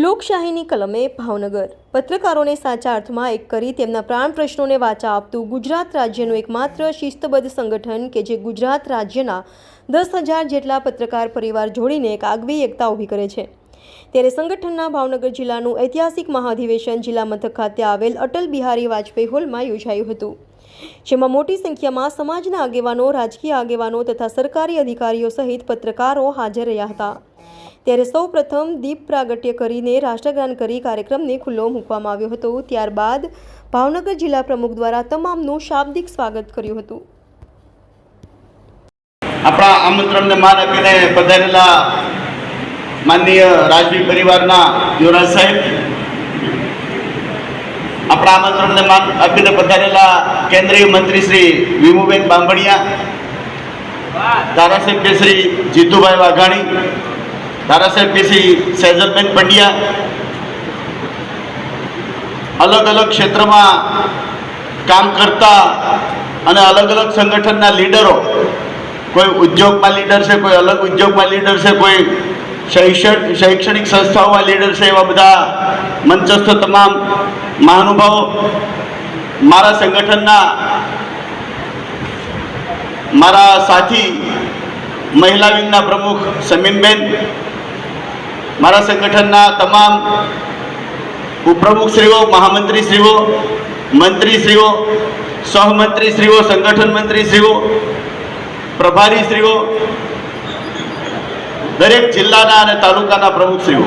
લોકશાહીની કલમે ભાવનગર. પત્રકારોને સાચા અર્થમાં એક કરી તેમના પ્રાણ પ્રશ્નોને વાચા આપતું ગુજરાત રાજ્યનું એકમાત્ર શિસ્તબદ્ધ સંગઠન કે જે ગુજરાત રાજ્યના દસ હજાર જેટલા પત્રકાર પરિવાર જોડીને એક આગવી એકતા ઊભી કરે છે. ત્યારે સંગઠનના ભાવનગર જિલ્લાનું ઐતિહાસિક મહાધિવેશન જિલ્લા મથક ખાતે આવેલ અટલ બિહારી વાજપેયી હોલમાં યોજાયું હતું. જેમાં મોટી સંખ્યામાં સમાજના આગેવાનો, રાજકીય આગેવાનો તથા સરકારી અધિકારીઓ સહિત પત્રકારો હાજર રહ્યા હતા. ત્યારે સૌ પ્રથમ દીપ પ્રાગટ્ય કરીને રાષ્ટ્રગાન કરી કાર્યક્રમને ખુલ્લો મૂકવામાં આવ્યો હતો. ત્યારબાદ ભાવનગર જિલ્લા પ્રમુખ દ્વારા તમામનું શાબ્દિક સ્વાગત કર્યું હતું. આપણા આમંત્રણને માન આપીને પધારેલા માનનીય રાજવી પરિવારના યુવરાજ સાહેબ, આપણા આમંત્રણને માન આપીને પધારેલા કેન્દ્રીય મંત્રી શ્રી વિમુબેન બાંભણિયા, ધારાસભ્ય શ્રી જીતુભાઈ વાઘાણી ધારાસભ્ય પીસી સહેજલબેન પંડ્યા. અલગ અલગ ક્ષેત્રમાં કામ કરતા અને અલગ અલગ સંગઠનના લીડરો, કોઈ ઉદ્યોગમાં લીડર છે, કોઈ અલગ ઉદ્યોગમાં લીડર છે, કોઈ શૈક્ષણ, શૈક્ષણિક સંસ્થાઓમાં લીડર છે, એવા બધા મંચસ્થ તમામ મહાનુભાવો મારા સંગઠનના, મારા સાથી મહિલા વિંગના પ્રમુખ સમીનબેન મારા સંગઠનના તમામ ઉપપ્રમુખશ્રીઓ, મહામંત્રીશ્રીઓ, મંત્રીશ્રીઓ, સહમંત્રીશ્રીઓ, સંગઠન મંત્રીશ્રીઓ, પ્રભારીશ્રીઓ, દરેક જિલ્લાના અને તાલુકાના પ્રમુખશ્રીઓ.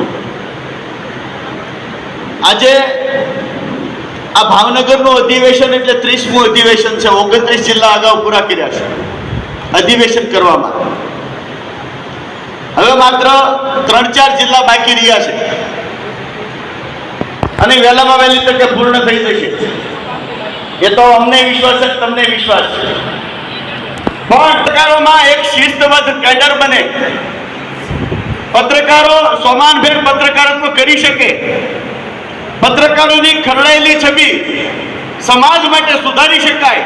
આજે આ ભાવનગરનું અધિવેશન એટલે ત્રીસમું અધિવેશન છે. ઓગણત્રીસ જિલ્લા અગાઉ પૂરા કર્યા છે. અધિવેશન કરવામાં. હવે માત્ર ત્રણ ચાર જિલ્લા બાકી રહ્યા છે. અને વહેલામાં વહેલી તકે પૂર્ણ થઈ જશે. એ તો અમને વિશ્વાસ છે તમને વિશ્વાસ છે. પત્રકારોમાં એક શિસ્તબદ્ધ કેડર બને. પત્રકારો સોમાનભેર પત્રકારત્વ કરી શકે. પત્રકારોની ખરડાયેલી છબી સમાજ માટે સુધારી શકાય.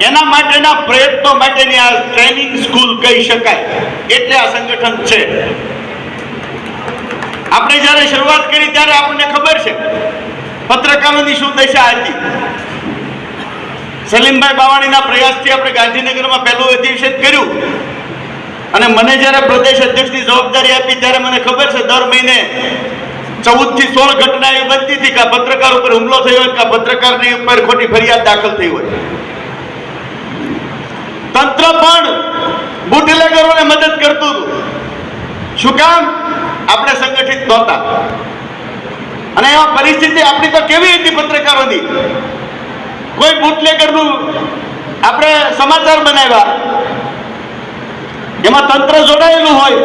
એના માટેના પ્રયત્નો માટેની આ ટ્રેનિંગ સ્કૂલ કહી શકાય. એટલે આ સંગઠન છે. આપણે જ્યારે શરૂઆત કરી ત્યારે આપણને ખબર છે, પત્રકારોની શું દશા હતી. સલીમભાઈ બાવાણીના પ્રયાસથી આપણે ગાંધીનગરમાં પહેલું અધિવેશન કર્યું. અને મને જ્યારે પ્રદેશ અધ્યક્ષની જવાબદારી આપી ત્યારે મને ખબર છે, દર મહિને ચૌદથી સોળ ઘટના એ બનતી હતી કે પત્રકાર ઉપર હુમલો થયો હોય કે પત્રકારની ઉપર ખોટી ફરિયાદ દાખલ થઈ હોય. પણ બુટલેગરોને મદદ કરતું હતું. શું કામ? આપણે સંગઠિત નહોતા. અને એવા પરિસ્થિતિ આપણી તો કેવી હતી પત્રકારોની? કોઈ બુટલેગરનું આપણે સમાચાર બનાવ્યા. એમાં તંત્ર જોડાયેલું હોય.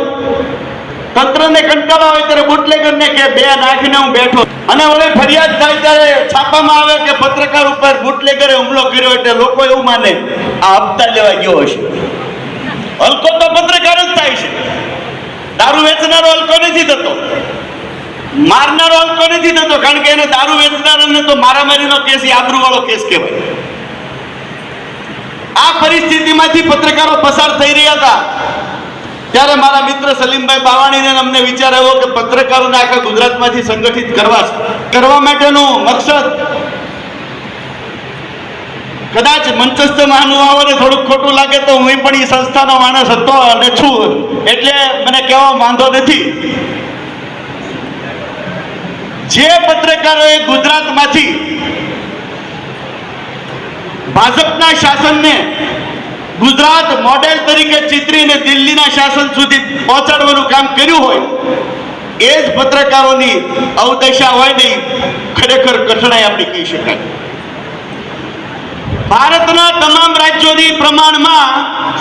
તંત્રને કંટાળો હોય ત્યારે બુટલેગરને કે, બે નાખીને હું બેઠો. અને હવે ફરિયાદ થાય ત્યારે છાપામાં આવે કે પત્રકાર ઉપર બુટલેગરે હુમલો કર્યો એટલે લોકો એવું માને, આ હપ્તા લેવા ગયો હશે. હલકો તો પત્રકાર જ થાય છે. દારૂ વેચનારો હલકો નથી થતો. મારનારો હલકો નથી થતો, કારણ કે એને દારૂ વેચનારાને તો મારામારીનો કેસ એ આબરૂવાળો કેસ કહેવાય. આ પરિસ્થિતિમાંથી પત્રકારો પસાર થઈ રહ્યા હતા. ત્યારે મારા મિત્ર સલીમભાઈ બાવાણીને અમને વિચાર આવ્યો કે પત્રકારોને આખા ગુજરાતમાંથી સંગઠિત કરવા. કરવા માટેનો મકસદ કદાચ મંચસ્થ મહાનુભાવોને થોડુંક ખોટું લાગે તો હું પણ એ સંસ્થાનો માણસ હતો અને છું એટલે મને કહેવા વાંધો નથી જે પત્રકારોએ ગુજરાતમાંથી ભાજપના શાસનને ગુજરાત મોડેલ તરીકે ચિતરીને દિલ્હીના શાસન સુધી પહોંચાડવાનું કામ કર્યું હોય, એ જ પત્રકારોની અવદશા હોય નહીં ખરેખર કઠણાઈ આપણી કહી શકાય. ભારતના તમામ રાજ્યોની પ્રમાણમાં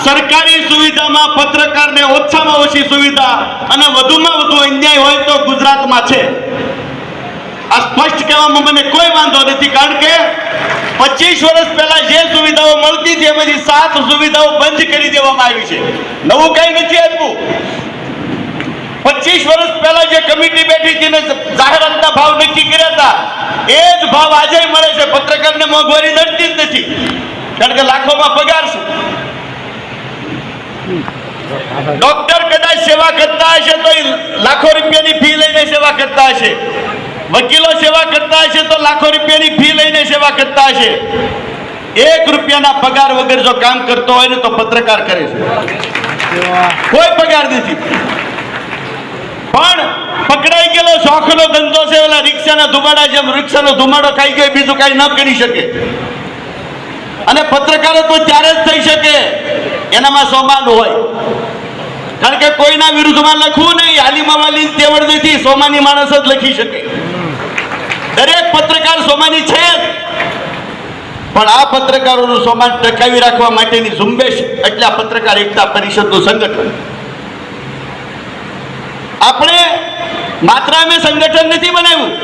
સરકારી સુવિધામાં પત્રકારને ઓછામાં ઓછી સુવિધા અને વધુમાં વધુ અન્યાય હોય તો ગુજરાતમાં છે. આ સ્પષ્ટ કહેવામાં મને કોઈ વાંધો નથી, કારણ કે પચીસ વર્ષ પહેલા જે સુવિધાઓ મળતી હતી, એમાંથી સાત સુવિધાઓ બંધ કરી દેવામાં આવી છે. નવું કઈ નથી આપ્યું. પચીસ વર્ષ પહેલા જે કમિટી બેઠી હતી ને જાહેરાતના ભાવ નક્કી કર્યા હતા, એ જ ભાવ આજે મળે છે. પત્રકારને મોંઘવારી નડતી જ નથી. કારણ કે લાખોમાં પગાર છે. ડોક્ટર કદાચ સેવા કરતા હશે તો લાખો રૂપિયાની ફી લઈને સેવા કરતા હશે. વકીલો સેવા કરતા હશે તો લાખો રૂપિયાની ફી લઈને સેવા કરતા હશે. એક રૂપિયાના પગાર વગર જો કામ કરતો હોય ને તો પત્રકાર કરે છે. કોઈ પગાર નથી. પણ પકડાઈ ગયેલો શોખનો ધંધો છે, ઓલા રિક્ષાના ધુમાડા જેમ રિક્ષાનો ધુમાડો ખાઈ ગયો, બીજું કાંઈ ન કરી શકે. અને પત્રકારો તો ત્યારે જ થઈ શકે. એનામાં સોમાન હોય. કારણ કે કોઈના વિરુદ્ધમાં લખવું નહીં. હાલીમાં વાલી તેવડ નથી. સોમાની માણસ જ લખી શકે. દરેક પત્રકાર સોમાની છે. પણ આ પત્રકારોનું સોમાન ટકાવી રાખવા માટેની ઝુંબેશ એટલે આ પત્રકાર એકતા પરિષદનું સંગઠન. આપણે માત્ર અમે સંગઠન નથી બનાવ્યું.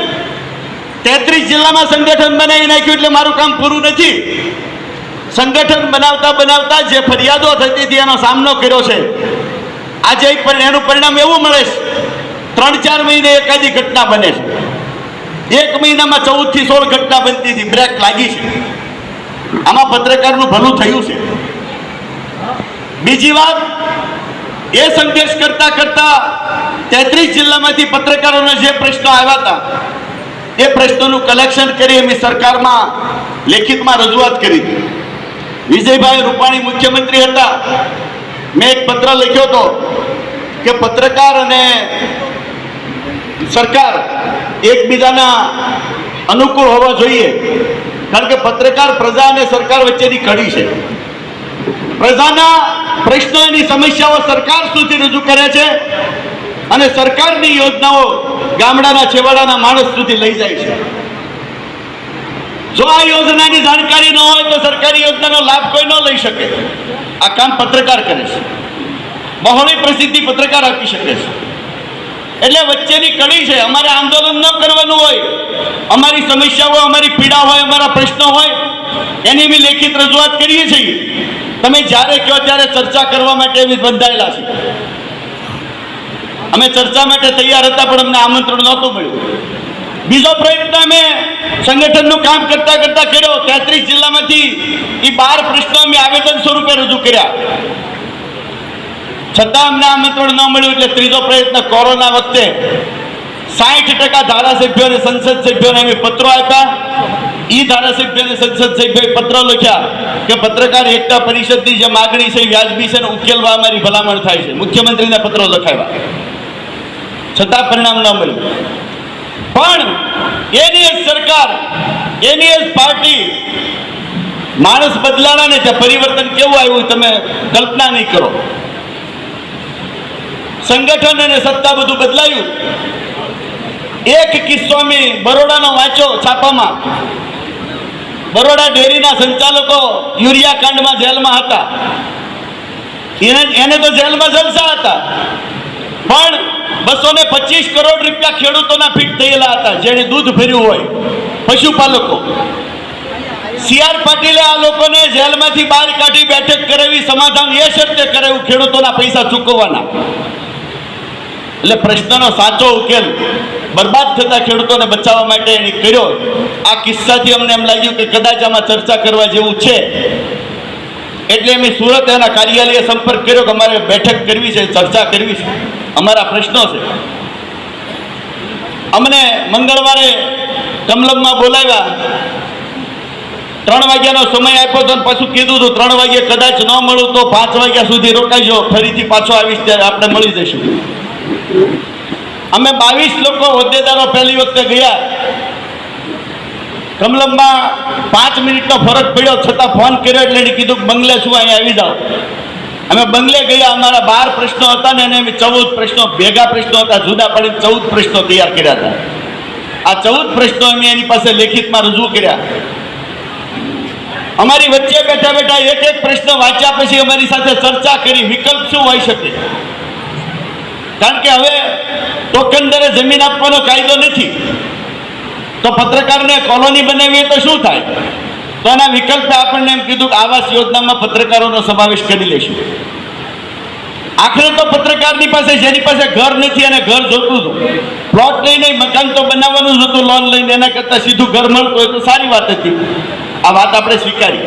તેત્રીસ જિલ્લામાં સંગઠન બનાવી નાખ્યું એટલે મારું કામ પૂરું નથી. સંગઠન બનાવતા બનાવતા જે ફરિયાદો થતી હતી એનો સામનો કર્યો છે. આજે પરિ- એનું પરિણામ એવું મળે છે. ત્રણ ચાર મહિને એકાદી ઘટના બને છે. એક મહિનામાં ચૌદથી સોળ ઘટના બનતી હતી. બ્રેક લાગી છે. આમાં પત્રકારનું ભલું થયું છે. બીજી વાત, એ સંઘર્ષ કરતા કરતા તેત્રીસ જિલ્લામાંથી પત્રકારોના જે પ્રશ્નો આવ્યા હતા, એ પ્રશ્નોનું કલેક્શન કરી અમે સરકારમાં લેખિતમાં રજૂઆત કરી. હતી વિજયભાઈ રૂપાણી મુખ્યમંત્રી હતા. મેં એક પત્ર લખ્યો હતો કે પત્રકાર અને સરકાર એકબીજાના અનુકૂળ હોવા જોઈએ. કારણ કે પત્રકાર પ્રજા અને સરકાર વચ્ચેની કડી છે. પ્રજાના પ્રશ્નો એની સમસ્યાઓ સરકાર સુધી રજૂ કરે છે અને સરકારની યોજનાઓ ગામડાના છેવાડાના માણસ સુધી લઈ જાય છે. જો આ યોજનાની જાણકારી ન હોય તો સરકારી યોજનાનો લાભ કોઈ ન લઈ શકે. આ કામ પત્રકાર કરે છે. બહોળી પ્રસિદ્ધિ પત્રકાર આપી શકે છે. એટલે વચ્ચેની કડી છે. અમારે આંદોલન ન કરવાનું હોય, અમારી સમસ્યા હોય, અમારી પીડા હોય, અમારા પ્રશ્નો હોય, એની અમે લેખિત રજૂઆત કરીએ છીએ. તમે જ્યારે કહો ત્યારે ચર્ચા કરવા માટે અમે બંધાયેલા છે અમે ચર્ચા માટે તૈયાર હતા, પણ અમને આમંત્રણ નહોતું મળ્યું. બીજો પ્રયત્ન અમે સંગઠનનું કામ કરતા કરતા કર્યો. તેત્રીસ જિલ્લામાંથી એ બાર પ્રશ્નો અમે આવેદન સ્વરૂપે રજૂ કર્યા. છતાં અમને આમંત્રણ ન મળ્યું એટલે ત્રીજો પ્રયત્ન કોરોના વખતે સાઠ ટકા ધારાસભ્યોને સંસદ સભ્યોને અમે પત્રો આપ્યા. ઈ ધારાસભ્યોને સંસદ સભ્યોએ પત્ર લખ્યા કે પત્રકાર એકતા પરિષદની જે માગણી છે વ્યાજબી છે ને ઉકેલવા અમારી ભલામણ થાય છે. મુખ્યમંત્રીને પત્રો લખાવ્યા. છતાં પરિણામ ન મળ્યું. પણ એની સરકાર એની પાર્ટી માણસ બદલાણા ને ત્યાં પરિવર્તન કેવું આવ્યું તમે કલ્પના નહીં કરો. સંગઠન અને સત્તા બધું બદલાયું. એક કિસ્સો અમે બરોડાનો વાંચો છાપામાં. બરોડા ડેરીના સંચાલકો યુરિયા કાંડમાં જેલમાં હતા. એને એને તો જેલમાં જલસા હતા. પણ બસો ને પચીસ કરોડ રૂપિયા ખેડૂતોના ફીટ થયેલા હતા જેને દૂધ ભર્યું હોય, પશુપાલકો. સીઆર પાટીલે આ લોકોને જેલમાંથી બહાર કાઢી બેઠક કરાવી, સમાધાન એ શક્ય કરાવ્યું ખેડૂતોના પૈસા ચૂકવવાના. એટલે પ્રશ્નનો સાચો ઉકેલ બરબાદ થતા ખેડૂતોને બચાવવા માટે એને કર્યો. આ કિસ્સાથી અમને એમ લાગ્યું કે કદાચ આમાં ચર્ચા કરવા જેવું છે. એટલે અમે સુરત એના કાર્યાલયે સંપર્ક કર્યો કે અમારે બેઠક કરવી છે, ચર્ચા કરવી છે. અમારા પ્રશ્નો છે. અમને મંગળવારે કમલમમાં બોલાવ્યા. ત્રણ વાગ્યાનો સમય આપ્યો તો પાછું કીધું હતું, ત્રણ વાગે કદાચ ન મળું તો પાંચ વાગ્યા સુધી રોકાઈજો ફરીથી પાછો આવીશ ત્યારે આપણે મળી જઈશું. અમે બાવીસ લોકો હોદ્દેદારો પહેલી વખતે ગયા. કમલમમાં પાંચ મિનિટનો ફરક પડ્યો, છતાં ફોન કર્યો એટલે એને કીધું બંગલે શું અહીંયા આવી જાઓ. અમે બંગલે ગયા, અમારા બાર પ્રશ્નો હતા ને એને અમે ચૌદ પ્રશ્નો, ભેગા પ્રશ્નો હતા, જુદા પડી ચૌદ પ્રશ્નો તૈયાર કર્યા હતા. આ ચૌદ પ્રશ્નો અમે એની પાસે લેખિતમાં રજૂ કર્યા. અમારી વચ્ચે બેઠા બેઠા એક એક પ્રશ્ન વાંચ્યા પછી અમારી સાથે ચર્ચા કરી, વિકલ્પ શું હોઈ શકે? કારણ કે હવે ટોકન દરે જમીન આપવાનો કાયદો નથી. તો પત્રકારને કોલોની બનાવીએ તો શું થાય? તો આના વિકલ્પે આપણને એમ કીધું કે આવાસ યોજનામાં પત્રકારોનો સમાવેશ કરી લેશું. આખરે તો પત્રકારની પાસે જેની પાસે ઘર નથી અને ઘર જોતું હતું. પ્લોટ લઈને મકાન તો બનાવવાનું જ હતું, લોન લઈને. એના કરતાં સીધું ઘર મળતું હોય તો સારી વાત હતી. આ વાત આપણે સ્વીકારી.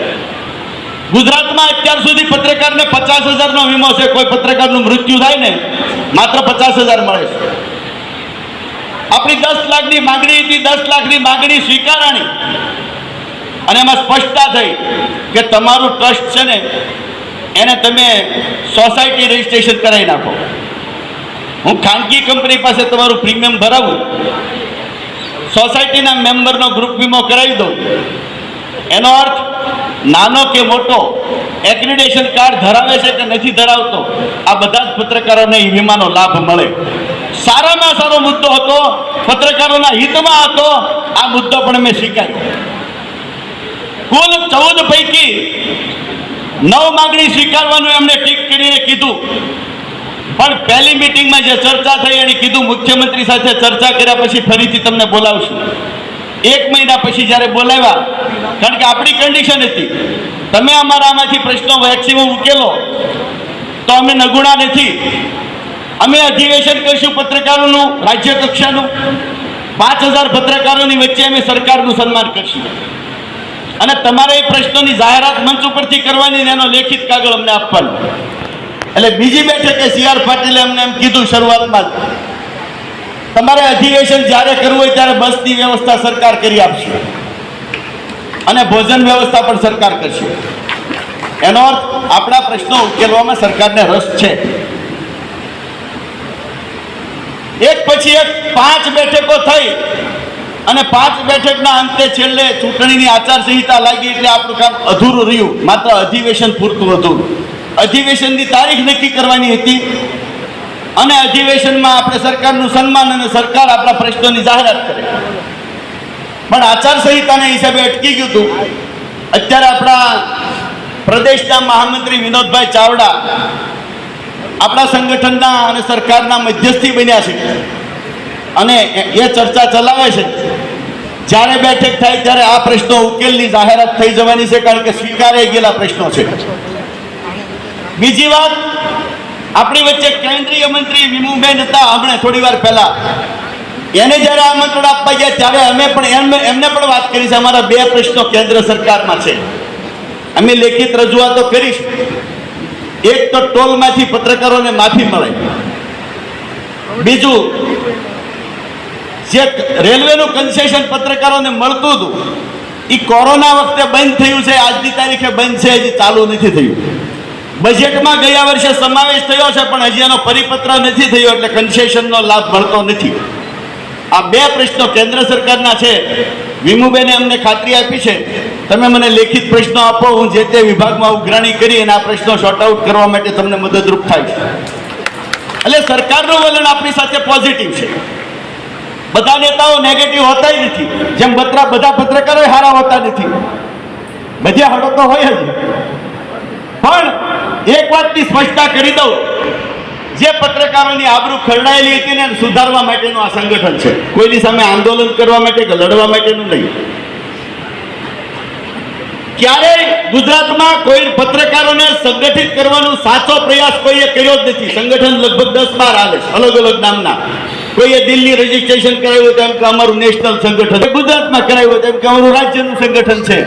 ગુજરાતમાં અત્યાર સુધી પત્રકારને પચાસ હજારનો વીમો છે. કોઈ પત્રકારનું મૃત્યુ થાય ને, માત્ર પચાસ હજાર મળે છે. આપણી દસ લાખની માગણી હતી, દસ લાખની માંગણી સ્વીકારાણી. અને એમાં સ્પષ્ટતા થઈ કે તમારું ટ્રસ્ટ છે ને, એને તમે સોસાયટી રજીસ્ટ્રેશન કરાવી નાખો. હું ખાનગી કંપની પાસે તમારું પ્રીમિયમ ભરાવું. સોસાયટીના મેમ્બરનો ગ્રુપ વીમો કરાવી દઉં. એનો અર્થ નાનો કે મોટો એક્રિડેશન કાર્ડ ધરાવે છે કે નથી ધરાવતો, આ બધા જ પત્રકારોને એ વીમાનો લાભ મળે. સારામાં સારો મુદ્દો હતો, પત્રકારોના હિતમાં હતો, આ મુદ્દો પણ મેં સ્વીકાર્યો. કુલ ચૌદ પૈકી નવ માંગણી સ્વીકારવાનું એમને ટીક કરીને કીધું. પણ પહેલી મિટિંગમાં જે ચર્ચા થઈ એને કીધું મુખ્યમંત્રી સાથે ચર્ચા કર્યા પછી ફરીથી તમને બોલાવશું. એક મહિના પછી જ્યારે બોલાવ્યા, કારણ કે આપણી કન્ડિશન હતી. તમે અમારા આમાંથી પ્રશ્નો મેક્સિમમ ઉકેલો, તો અમે નગુણા નથી. અમે અધિવેશન કરીશું પત્રકારોનું, રાજ્ય કક્ષાનું. પાંચ હજાર પત્રકારોની વચ્ચે અમે સરકારનું સન્માન કરશું. અને તમારે એ પ્રશ્નોની જાહેરાત મંચ ઉપરથી કરવાની એનો લેખિત કાગળ અમને આપવાનો. એટલે બીજી બેઠકે સી આર પાટીલે અમને એમ કીધું શરૂઆતમાં તમારે અધિવેશન જ્યારે કરવું હોય ત્યારે બસની વ્યવસ્થા સરકાર કરી આપશે. અને ભોજન વ્યવસ્થા પણ સરકાર કરશે. એનો અર્થ, આપણા પ્રશ્નો ઉકેલવામાં સરકારને રસ છે. એક પછી એક પાંચ બેઠકો થઈ અને પાંચ બેઠકના અંતે છેલ્લે ચૂંટણીની આચારસંહિતા લાગી એટલે આપણું કામ અધૂરું રહ્યું. માત્ર અધિવેશન પૂરતું હતું. અધિવેશનની તારીખ નક્કી કરવાની હતી. અને અધિવેશનમાં આપણે સરકારનું સન્માન અને સરકાર આપણા પ્રશ્નોની જાહેરાત કરે. પણ આચારસંહિતાના હિસાબે અટકી ગયું હતું. અત્યારે આપણા પ્રદેશના મહામંત્રી વિનોદભાઈ ચાવડા આપણા સંગઠનના અને સરકારના મધ્યસ્થી બન્યા છે. અને એ- ચર્ચા ચલાવે છે. જ્યારે બેઠક થાય ત્યારે આ પ્રશ્નો ઉકેલની જાહેરાત થઈ જવાની છે, કારણ કે સ્વીકારાઈ ગયેલા પ્રશ્નો છે. બીજી વાત આપણી વચ્ચે કેન્દ્રીય મંત્રી વિમુબેન હતા હમણાં, થોડી વાર પહેલા. એને જ્યારે આમંત્રણ આપવા ગયા ત્યારે અમે પણ એમને પણ વાત કરી છે, અમારા બે પ્રશ્નો કેન્દ્ર સરકારમાં છે. અમે લેખિત રજૂઆતો કરીશ. એક તો ટોલમાંથી પત્રકારોને માફી મળે. બીજું, જે રેલવેનું કન્સેશન પત્રકારોને મળતું હતું એ કોરોના વખતે બંધ થયું છે, આજની તારીખે બંધ છે, હજી ચાલુ નથી થયું. બજેટમાં ગયા વર્ષે સમાવેશ થયો છે, પણ હજી એનો પરિપત્ર નથી થયો એટલે કન્સેશનનો લાભ મળતો નથી. આ બે પ્રશ્નો કેન્દ્ર સરકારના છે. વિમુબેને અમને ખાતરી આપી છે. તમે મને લેખિત પ્રશ્નો આપો, હું જે તે વિભાગમાં ઉઘરાણી કરી અને આ પ્રશ્નો શોર્ટ આઉટ કરવા માટે તમને મદદરૂપ થાય છે. એટલે સરકારનું વલણ આપણી સાથે પોઝિટિવ છે. બધા નેતાઓ નેગેટિવ હોતા નથી. જેમ બત્રા બધા પત્રકારો હારા હોતા નથી. બધે તો હોય જ. પણ એક વાતની સ્પષ્ટતા કરી દઉં. જે પત્રકારોની આબરૂ ખરડાયેલી હતી ને સુધારવા માટેનું આ સંગઠન છે. કોઈની સામે આંદોલન કરવા માટે કે લડવા માટેનું નહીં. ક્યારેય ગુજરાતમાં કોઈ પત્રકારોને સંગઠિત કરવાનો સાચો પ્રયાસ કોઈએ કર્યો જ નથી. સંગઠન લગભગ દસ બાર છે, અલગ અલગ નામના. કોઈએ દિલ્હી રજીસ્ટ્રેશન કરાવ્યું તેમ કે અમારું નેશનલ સંગઠન ગુજરાતમાં કરાવ્યું તેમ કે અમારું રાજ્યનું સંગઠન છે.